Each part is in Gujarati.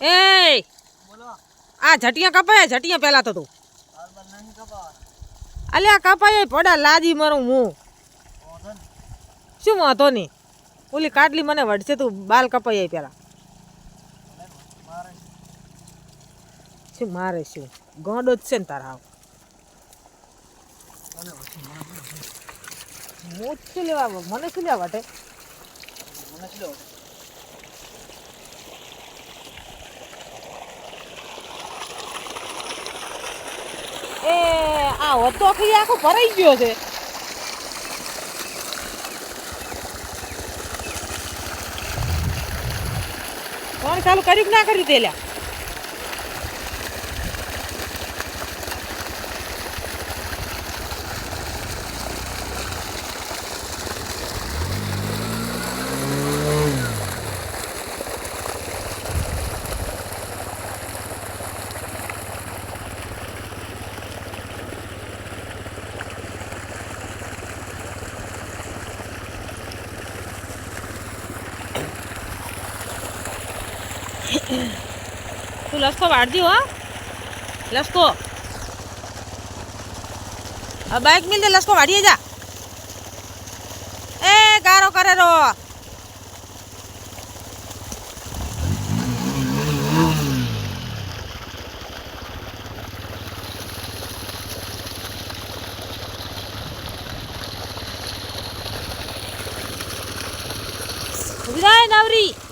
એ આ ઝટિયા કપાય ઝટિયા પહેલા તો તું. અલે આ કપાય પડા લાજી મારું હું શું વાંધો નહીં? ઓલી કાટલી મને વઢશે તું બાલ કપાય પેલા ભલે મારે શું? મારે શું? ગોંડો જ છે ને તારા જ શું લેવા મને શું લેવા વટે મને શું લેવું? એ આ હોતો ખી આખો ભરાઈ ગયો છે. કોણ ચાલુ કર્યું કે ના કર્યું તે તું લસકો વાળજી, હો. લસકો. આ બાઇક મિલ દે, લસકો વાળીએ જા. એ ગારો કરે રો. ઊભી નવરી.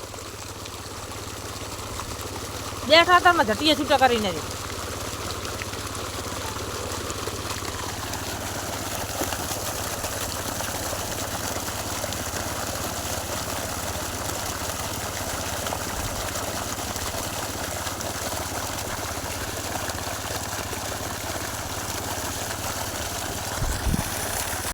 બેઠા તારમાં ઝટીએ છૂટા કરીને